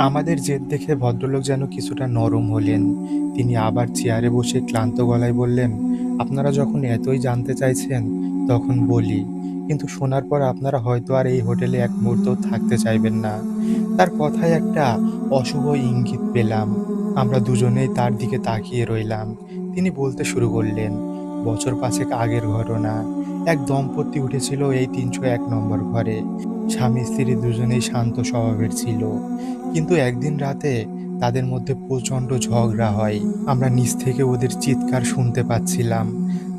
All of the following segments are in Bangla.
আমাদের জেদ দেখে ভদ্রলোক যেন কিছুটা নরম হলেন। তিনি আবার চেয়ারে বসে ক্লান্ত গলায় বললেন, আপনারা যখন এতই জানতে চাইছেন, তখন বলি। কিন্তু শোনার পর আপনারা হয়তো আর এই হোটেলে এক মুহূর্ত থাকতে চাইবেন না। তার কথায় একটা অশুভ ইঙ্গিত পেলাম। আমরা দুজনেই তার দিকে তাকিয়ে রইলাম। তিনি বলতে শুরু করলেন, বছর পাঁচেক আগের ঘটনা। এক দম্পতি উঠেছিল এই তিনশো এক নম্বর ঘরে। স্বামী, স্ত্রী দুজনেই শান্ত স্বভাবের ছিল। কিন্তু একদিন রাতে তাদের মধ্যে প্রচণ্ড ঝগড়া হয়। আমরা নিচ থেকে ওদের চিৎকার শুনতে পাচ্ছিলাম।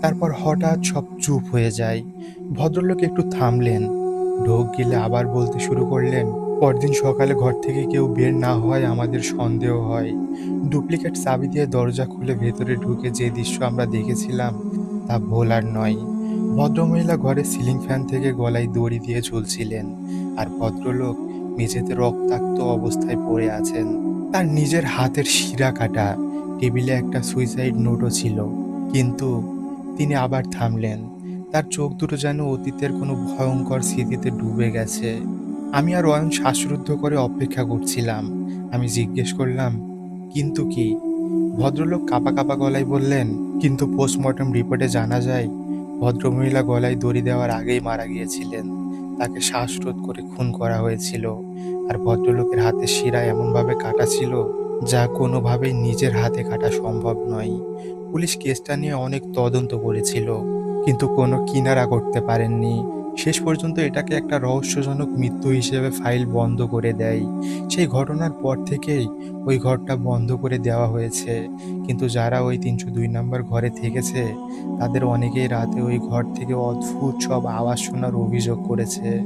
তারপর হঠাৎ সব চুপ হয়ে যায়। ভদ্রলোক একটু থামলেন। ঢোক গেলে আবার বলতে শুরু করলেন, পরদিন সকালে ঘর থেকে কেউ বের না হয় আমাদের সন্দেহ হয়। ডুপ্লিকেট চাবি দিয়ে দরজা খুলে ভেতরে ঢুকে যে দৃশ্য আমরা দেখেছিলাম, তা ভোলার নয়। ভদ্রমহিলা ঘরে সিলিং ফ্যান থেকে গলায় দড়ি দিয়ে ঝুলছিলেন, আর ভদ্রলোক মেঝেতে রক্তাক্ত অবস্থায় পড়ে আছেন। তার নিজের হাতের শিরা কাটা, টেবিলে একটা সুইসাইড নোটও ছিল, কিন্তু তিনি আবার থামলেন। তার চোখ দুটো যেন অতীতের কোনো ভয়ঙ্কর স্মৃতিতে ডুবে গেছে। আমি আর অয়ন শ্বাসরুদ্ধ করে অপেক্ষা করছিলাম। আমি জিজ্ঞেস করলাম, কিন্তু কি? ভদ্রলোক কাপা কাপা গলায় বললেন, কিন্তু পোস্টমর্টম রিপোর্টে জানা যায় ভদ্রমহিলা গলায় দড়ি দেওয়ার আগেই মারা গিয়েছিলেন। তাকে শ্বাসরোধ করে খুন করা হয়েছিল। আর ভদ্রলোকের হাতে শিরা এমনভাবে কাটা ছিল, যা কোনোভাবেই নিজের হাতে কাটা সম্ভব নয়। পুলিশ কেসটা নিয়ে অনেক তদন্ত করেছিল, কিন্তু কোনো কিনারা করতে পারেননি। শেষ পর্যন্ত এটাকে একটা রহস্যজনক মৃত্যু হিসেবে ফাইল বন্ধ করে দেয়। সেই ঘটনার পর থেকেই ওই ঘরটা বন্ধ করে দেওয়া হয়েছে। কিন্তু যারা ওই তিনশো দুই নম্বর ঘরে থেকেছে, তাদের অনেকেই রাতে ওই ঘর থেকে অদ্ভুত সব আওয়াজ শোনার অভিযোগ করেছে।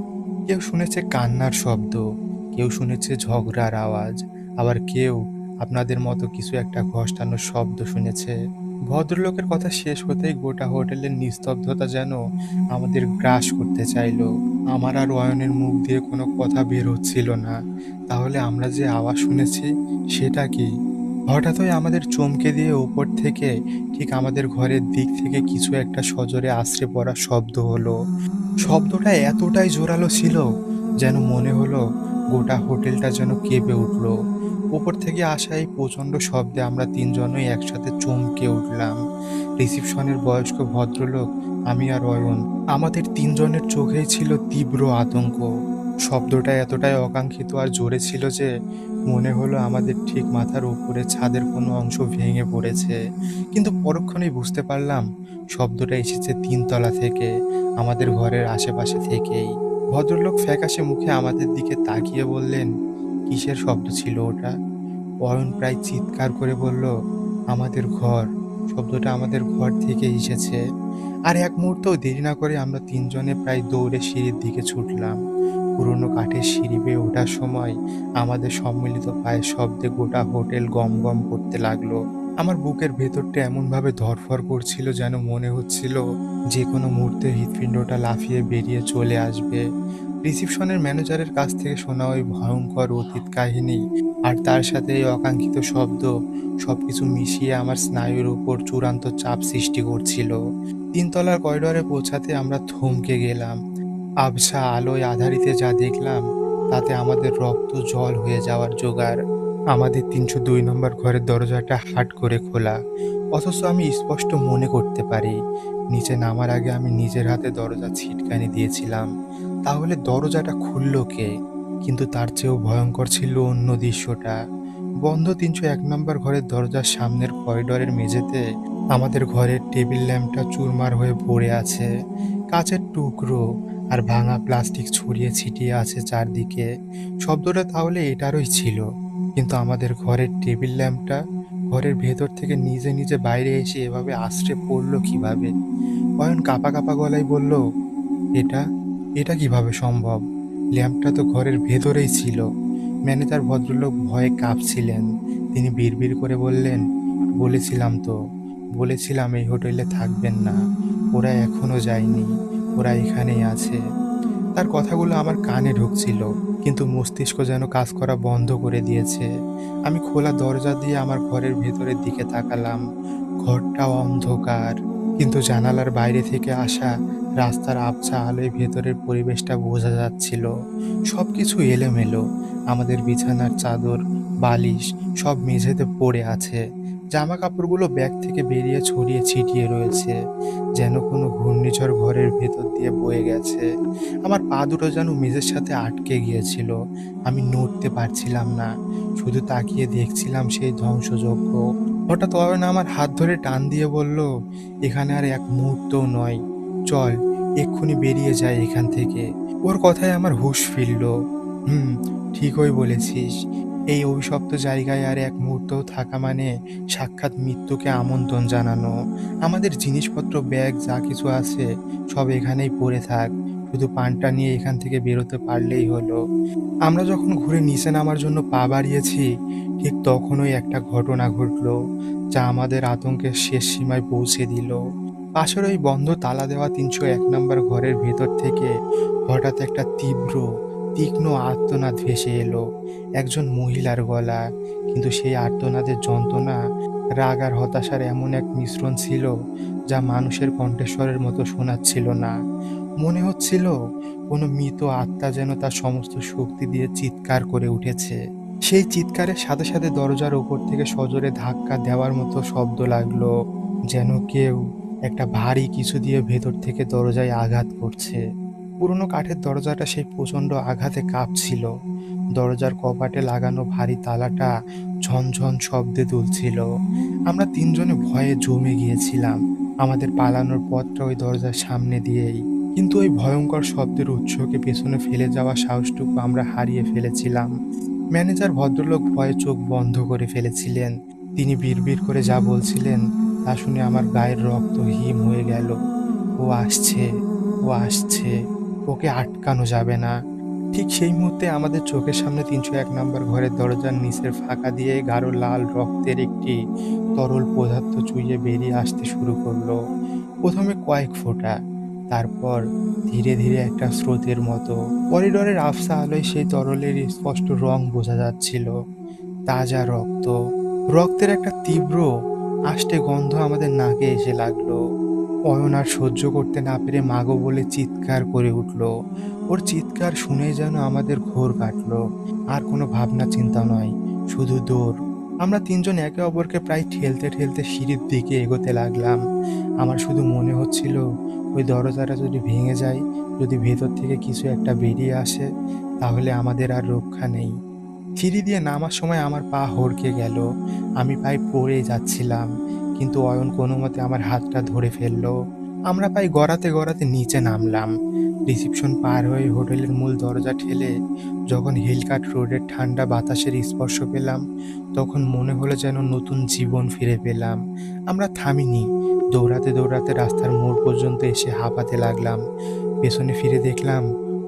কেউ শুনেছে কান্নার শব্দ, কেউ শুনেছে ঝগড়ার আওয়াজ, আবার কেউ আপনাদের মতো কিছু একটা ঘষ্টানোর শব্দ শুনেছে। ভদ্রলোকের কথা শেষ হতেই গোটা হোটেলের নিস্তব্ধতা যেন আমাদের গ্রাস করতে চাইলো। আমার আর অয়নের মুখ দিয়ে কোনো কথা বের হচ্ছিল না। তাহলে আমরা যে আওয়াজ শুনেছি, সেটা কি? হঠাৎই আমাদের চমকে দিয়ে উপর থেকে ঠিক আমাদের ঘরের দিক থেকে কিছু একটা সজোরে আশ্রে পড়া শব্দ হলো। শব্দটা এতটাই জোরালো ছিল যেন মনে হলো গোটা হোটেলটা যেন কেঁপে উঠল। উপর থেকে আসা এই প্রচণ্ড শব্দে আমরা তিনজনই একসাথে চমকে উঠলাম। রিসিপশনের বয়স্ক ভদ্রলোক, আমি আর অয়ন। আমাদের তিনজনের চোখেই ছিল তীব্র আতঙ্ক। শব্দটা এতটাই অকাঙ্ক্ষিত আর জোরে ছিল যে মনে হলো আমাদের ঠিক মাথার উপরে ছাদের কোনো অংশ ভেঙে পড়েছে। কিন্তু পরক্ষণেই বুঝতে পারলাম, শব্দটা এসেছে তিনতলা থেকে, আমাদের ঘরের আশেপাশে থেকেই। ভদ্রলোক ফ্যাকাশে মুখে আমাদের দিকে তাকিয়ে বললেন কিসের শব্দ ছিল ওটা? অয়ন প্রায় চিৎকার করে বলল, আমাদের ঘর। শব্দটা আমাদের ঘর থেকে এসেছে। আর এক মুহূর্তও দেরি না করে আমরা তিনজনে প্রায় দৌড়ে সিঁড়ির দিকে ছুটলাম। পুরনো কাঠের সিঁড়ি বেয়ে ওঠার সময় আমাদের সম্মিলিত পায়ের শব্দে গোটা হোটেল গম গম করতে লাগল। আমার বুকের ভেতরটা এমনভাবে ধরফর করছিল যেন মনে হচ্ছিল যে কোনো মুহূর্তে হৃৎপিণ্ডটা লাফিয়ে বেরিয়ে চলে আসবে। রিসিপশনের ম্যানেজারের কাছ থেকে শোনা ওই ভয়ঙ্কর অতীত কাহিনী আর তার সাথে এই অকাঙ্ক্ষিত শব্দ সবকিছু মিশিয়ে আমার স্নায়ুর উপর চূড়ান্ত চাপ সৃষ্টি করছিল। তিনতলার করিডরে পৌঁছাতে আমরা থমকে গেলাম। আবছা আলোয় আধারিতে যা দেখলাম, তাতে আমাদের রক্ত জল হয়ে যাওয়ার জোগাড়। আমাদের তিনশো দুই নম্বর ঘরের দরজাটা হাট করে খোলা। অথচ আমি স্পষ্ট মনে করতে পারি, নিচে নামার আগে আমি নিজের হাতে দরজা ছিটকানি দিয়েছিলাম। তাহলে দরজাটা খুললো কে? কিন্তু তার চেয়েও ভয়ঙ্কর ছিল অন্য দৃশ্যটা। বন্ধ তিনশো এক নম্বর ঘরের দরজার সামনের করিডরের মেঝেতে আমাদের ঘরের টেবিল ল্যাম্পটা চুরমার হয়ে পড়ে আছে। কাচের টুকরো আর ভাঙা প্লাস্টিক ছড়িয়ে ছিটিয়ে আছে চারদিকে। শব্দটা তাহলে এটারই ছিল। কিন্তু আমাদের ঘরের টেবিল ল্যাম্পটা ঘরের ভেতর থেকে নিজে নিজে বাইরে এসে এভাবে আশ্রে পড়ল কীভাবে? অয়ন কাপা কাপা গলায় বলল, এটা এটা কীভাবে সম্ভব? ল্যাম্পটা তো ঘরের ভেতরেই ছিল। ম্যানেজার ভদ্রলোক ভয়ে কাঁপছিলেন। তিনি বিড়বিড় করে বললেন, বলেছিলাম তো। বলেছিলাম এই হোটেলে থাকবেন না। ওরা এখনও যায়নি। ওরা এখানেই আছে। তার কথাগুলো আমার কানে ঢুকছিল, কিন্তু মস্তিষ্ক যেন কাজ করা বন্ধ করে দিয়েছে। আমি খোলা দরজা দিয়ে আমার ঘরের ভেতরের দিকে তাকালাম। ঘরটা অন্ধকার, কিন্তু জানালার বাইরে থেকে আসা রাস্তার আবছা আলোয় ভেতরের পরিবেশটা বোঝা যাচ্ছিল। সব কিছু এলোমেলো। আমাদের বিছানার চাদর, বালিশ সব মেঝেতে পড়ে আছে। জামা কাপড়গুলো ব্যাগ থেকে বেরিয়ে ছড়িয়ে ছিটিয়ে রয়েছে। যেন কোনো ঘূর্ণিঝড় ঘরের ভেতর দিয়ে বয়ে গেছে। আমার পা দুটো যেন মেঝের সাথে আটকে গিয়েছিল। আমি নড়তে পারছিলাম না। শুধু তাকিয়ে দেখছিলাম সেই ধ্বংসযজ্ঞ। হঠাৎ অয়ন আমার হাত ধরে টান দিয়ে বলল, এখানে আর এক মুহূর্তও নয়। চল, এক্ষুনি বেরিয়ে যায় এখান থেকে। ওর কথায় আমার হুঁশ ফিরল। হুম, ঠিকই বলেছিস। এই অভিশপ্ত জায়গায় আর এক মুহূর্তও থাকা মানে সাক্ষাৎ মৃত্যুকে আমন্ত্রণ জানানো। আমাদের জিনিসপত্র, ব্যাগ, যা কিছু আছে, সব এখানেই পড়ে থাক। শুধু পানটা নিয়ে এখান থেকে বেরোতে পারলেই হলো। আমরা যখন ঘুরে নিচে নামার জন্য পা বাড়িয়েছি, ঠিক তখনই একটা ঘটনা ঘটলো, যা আমাদের আতঙ্কের শেষ সীমায় পৌঁছে দিল। পাশের ওই বন্ধ তালা দেওয়া তিনশো এক নম্বর ঘরের ভেতর থেকে হঠাৎ একটা তীব্র, তীক্ষ্ণ আর্তনাদ ভেসে এলো। একজন মহিলার গলা, কিন্তু সেই আর্তনাদের যন্ত্রণা, রাগ আর হতাশার এমন এক মিশ্রণ ছিল যা মানুষের কণ্ঠস্বরের মতো শোনাচ্ছিল না। মনে হচ্ছিল কোনো মৃত আত্মা যেন তার সমস্ত শক্তি দিয়ে চিৎকার করে উঠেছে। সেই চিৎকারের সাথে সাথে দরজার ওপর থেকে সজোরে ধাক্কা দেওয়ার মতো শব্দ লাগল, যেন কেউ একটা ভারী কিছু দিয়ে ভেতর থেকে দরজায় আঘাত করছে। পুরনো কাঠের দরজাটা সেই প্রচণ্ড আঘাতে কাঁপছিল। দরজার কপাটে লাগানো ভারী তালাটা ঝনঝন শব্দে দুলছিল। আমরা তিনজনে ভয়ে জমে গিয়েছিলাম। আমাদের পালানোর পথটা ওই দরজার সামনে দিয়েই। কিন্তু ওই ভয়ঙ্কর শব্দের উৎসকে পেছনে ফেলে যাওয়া সাহসটুকু আমরা হারিয়ে ফেলেছিলাম। ম্যানেজার ভদ্রলোক ভয়ে চোখ বন্ধ করে ফেলেছিলেন। তিনি বিড়বিড় করে যা বলছিলেন তা শুনে আমার গায়ের রক্ত হিম হয়ে গেল। ও আসছে ও আসছে, ওকে আটকানো যাবে না। ঠিক সেই মুহূর্তে আমাদের চোখের সামনে তিনশো এক নম্বর ঘরের দরজার নিচের ফাঁকা দিয়ে গাঢ় লাল রক্তের একটি তরল পদার্থ চুইয়ে বেরিয়ে আসতে শুরু করল। প্রথমে কয়েক ফোঁটা, তারপর ধীরে ধীরে একটা স্রোতের মতো। করিডরের আফসা আলোয় সেই তরলের স্পষ্ট রং বোঝা যাচ্ছিল। তাজা রক্ত, রক্তের একটা তীব্র আষ্টে গন্ধ আমাদের নাকে এসে লাগল। অয়ন আর সহ্য করতে না পেরে মাগো বলে চিৎকার করে উঠল। ওর চিৎকার শুনে যেন আমাদের ঘোর কাটলো। আর কোনো ভাবনা চিন্তা নয়, শুধু দৌড়। আমরা তিনজন একে অপরকে প্রায় ঠেলতে ঠেলতে সিঁড়ির দিকে এগোতে লাগলাম। আমার শুধু মনে হচ্ছিল, ওই দরজাটা যদি ভেঙে যায়, যদি ভেতর থেকে কিছু একটা বেরিয়ে আসে, তাহলে আমাদের আর রক্ষা নেই। সিঁড়ি দিয়ে নামার সময় আমার পা হড়কে গেল। আমি প্রায় পড়ে যাচ্ছিলাম, কিন্তু অয়ন কোনো মতে আমার হাতটা ধরে ফেলল। আমরা প্রায় গড়াতে গড়াতে নিচে নামলাম। রিসিপশন পার হয়ে হোটেলের মূল দরজা ঠেলে যখন হিলকাট রোডের ঠান্ডা বাতাসের স্পর্শ পেলাম, তখন মনে হলো যেন নতুন জীবন ফিরে পেলাম। আমরা থামিনি। দৌড়াতে দৌড়াতে রাস্তার মোড় পর্যন্ত এসে হাঁপাতে লাগলাম। পেছনে ফিরে দেখলাম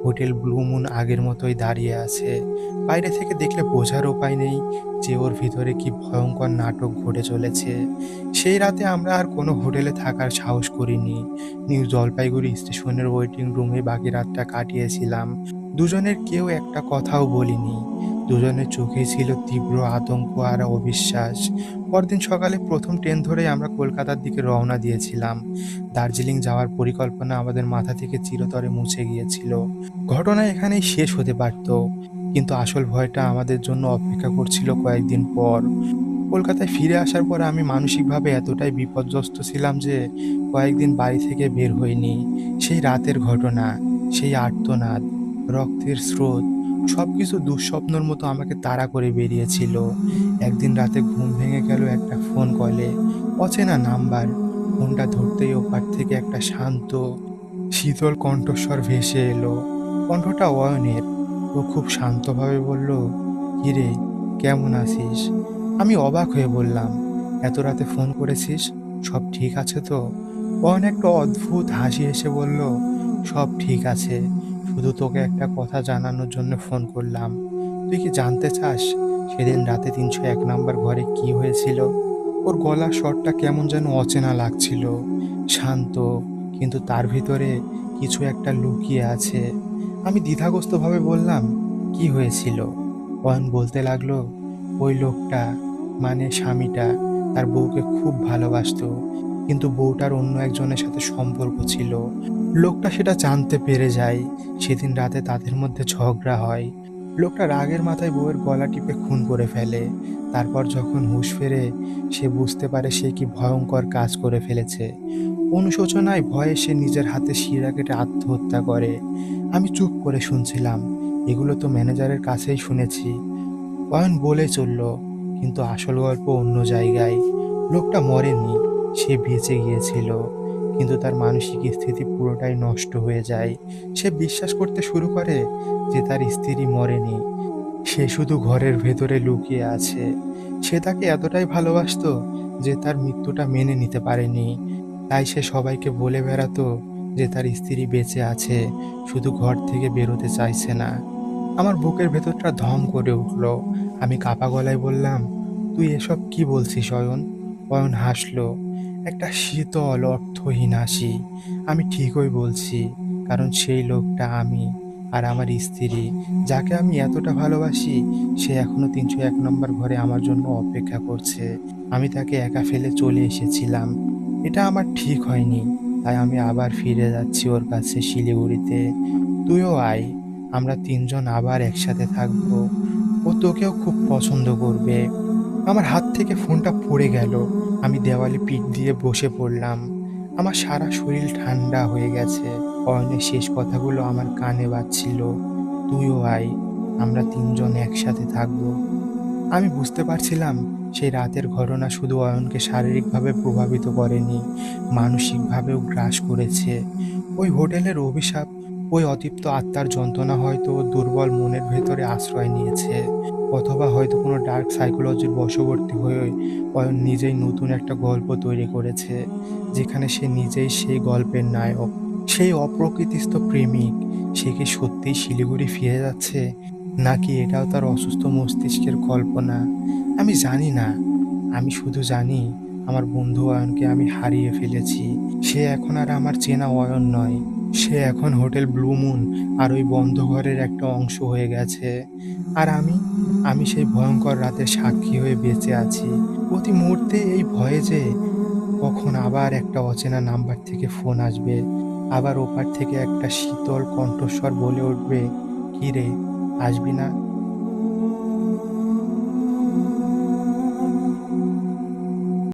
হোটেল ব্লু মুন আগের মতোই দাঁড়িয়ে আছে। বাইরে থেকে দেখলে বোঝার উপায় নেই যে ওর ভিতরে কি ভয়ঙ্কর নাটক ঘটে চলেছে। সেই রাতে আমরা আর কোনো হোটেলে থাকার সাহস করিনি। নিউ জলপাইগুড়ি স্টেশনের ওয়েটিং রুমে বাকি রাতটা কাটিয়েছিলাম। দুজনের কেউ একটা কথাও বলিনি। দুজনের চোখে ছিল তীব্র আতঙ্ক আর অবিশ্বাস। পরদিন সকালে প্রথম ট্রেন ধরে আমরা কলকাতার দিকে রওনা দিয়েছিলাম। দার্জিলিং যাওয়ার পরিকল্পনা আমাদের মাথা থেকে চিরতরে মুছে গিয়েছিল। ঘটনা এখানেই শেষ হতে পারত। কিন্তু আসল ভয়টা আমাদের জন্য অপেক্ষা করছিল কয়েকদিন পর। কলকাতায় ফিরে আসার পর আমি মানসিকভাবে এতটাই বিপর্যস্ত ছিলাম যে কয়েকদিন বাড়ি থেকে বের হইনি। সেই রাতের ঘটনা, সেই আর্তনাদ, রক্তের স্রোত সবকিছু দুঃস্বপ্নর মতো আমাকে তাড়া করে বেরিয়েছিল। একদিন রাতে ঘুম ভেঙে গেল, একটা ফোন কলে, অচেনা নাম্বার, ফোনটা ধরতেই ওপার থেকে একটা শান্ত, শীতল কণ্ঠস্বর ভেসে এলো। কণ্ঠটা অয়নের। ও খুব শান্তভাবে বলল, কিরে, কেমন আছিস? আমি অবাক হয়ে বললাম, এত রাতে ফোন করেছিস? সব ঠিক আছে তো? অয়ন একটা অদ্ভুত হাসি এসে বলল, সব ঠিক আছে। শুধু তোকে একটা কথা জানানোর জন্য ফোন করলাম। তুই কি জানতে চাস সেদিন রাতে তিনশো এক নাম্বার ঘরে কি হয়েছিল? ওর গলার স্বরটা কেমন যেন অচেনা লাগছিল। শান্ত, কিন্তু তার ভিতরে কিছু একটা লুকিয়ে আছে। আমি দ্বিধাগ্রস্তভাবে বললাম, কি হয়েছিল? অয়ন বলতে লাগল, ওই লোকটা মানে স্বামীটা, তার বউকে খুব ভালোবাসতো, কিন্তু বউটার অন্য একজনের সাথে সম্পর্ক ছিল। লোকটা সেটা জানতে পেরে যায়। সেদিন রাতে তাদের মধ্যে ঝগড়া হয়। লোকটা রাগের মাথায় বউয়ের গলা টিপে খুন করে ফেলে। তারপর যখন হুঁশ ফেরে, সে বুঝতে পারে সে কি ভয়ঙ্কর কাজ করে ফেলেছে। অনুশোচনায় ভয়ে সে নিজের হাতে শিরা কেটে আত্মহত্যা করে। আমি চুপ করে শুনছিলাম। এগুলো তো ম্যানেজারের কাছেই শুনেছি। অয়ন বলে চলল, কিন্তু আসল গল্প অন্য জায়গায়। লোকটা মরেনি, সে বেঁচে গিয়েছিল। কিন্তু তার মানসিক স্থিতি পুরোটাই নষ্ট হয়ে যায়। সে বিশ্বাস করতে শুরু করে যে তার স্ত্রী মরেনি। সে শুধু ঘরের ভেতরে লুকিয়ে আছে। সে তাকে এতটাই ভালোবাসতো যে তার মৃত্যুটা মেনে নিতে পারেনি। তাই সে সবাইকে বলে বেড়াতো যে তার স্ত্রী বেঁচে আছে, শুধু ঘর থেকে বেরোতে চাইছে না। আমার বুকের ভেতরটা ধম করে উঠল। আমি কাপা গলায় বললাম, তুই এসব কি বলছিস, অয়ন? অয়ন হাসলো। একটা শীতল, অর্থহীন হাসি। আমি ঠিকই বলছি, কারণ সেই লোকটা আমি আর আমার স্ত্রী, যাকে আমি এতটা ভালোবাসি, সে এখনও তিনশো এক নম্বর ঘরে আমার জন্য অপেক্ষা করছে। আমি তাকে একা ফেলে চলে এসেছিলাম। এটা আমার ঠিক হয়নি, তাই আমি আবার ফিরে যাচ্ছি ওর কাছে শিলিগুড়িতে। তুইও আয়, আমরা তিনজন আবার একসাথে থাকব। ও তোকেও খুব পছন্দ করবে। আমার হাত থেকে ফোনটা পড়ে গেল। আমি দেওয়ালে পিঠ দিয়ে বসে পড়লাম। আমার সারা শরীর ঠান্ডা হয়ে গেছে। অয়নের শেষ কথাগুলো আমার কানে বাজছিল। তুইও আয়, আমরা তিনজন একসাথে থাকব। আমি বুঝতে পারছিলাম সেই রাতের ঘটনা শুধু অয়নকে শারীরিকভাবে প্রভাবিত করেনি, মানসিকভাবেও গ্রাস করেছে। ওই হোটেলের অভিশাপ, ওই অতৃপ্ত আত্মার যন্ত্রণা হয়তো দুর্বল মনের ভেতরে আশ্রয় নিয়েছে। অথবা হয়তো কোনো ডার্ক সাইকোলজির বশবর্তী হয়ে অয়ন নিজেই নতুন একটা গল্প তৈরি করেছে, যেখানে সে নিজেই সেই গল্পের নায়ক। সেই অপ্রকৃতিস্থ প্রেমিক, সে কি সত্যিই শিলিগুড়ি ফিরে যাচ্ছে? নাকি এটাও তার অসুস্থ মস্তিষ্কের কল্পনা? আমি জানি না। আমি শুধু জানি, আমার বন্ধু অয়নকে আমি হারিয়ে ফেলেছি। সে এখন আর আমার চেনা অয়ন নয়। সে এখন হোটেল ব্লু মুন আর ওই বন্ধ ঘরের একটা অংশ হয়ে গেছে। আর আমি আমি সেই ভয়ঙ্কর রাতে সাক্ষী হয়ে বেঁচে আছি। প্রতি মুহূর্তে এই ভয়ে যে কখন আবার একটা অচেনা নাম্বার থেকে ফোন আসবে, আবার ওপার থেকে একটা শীতল কণ্ঠস্বর বলে উঠবে, কি রে, আসবি না?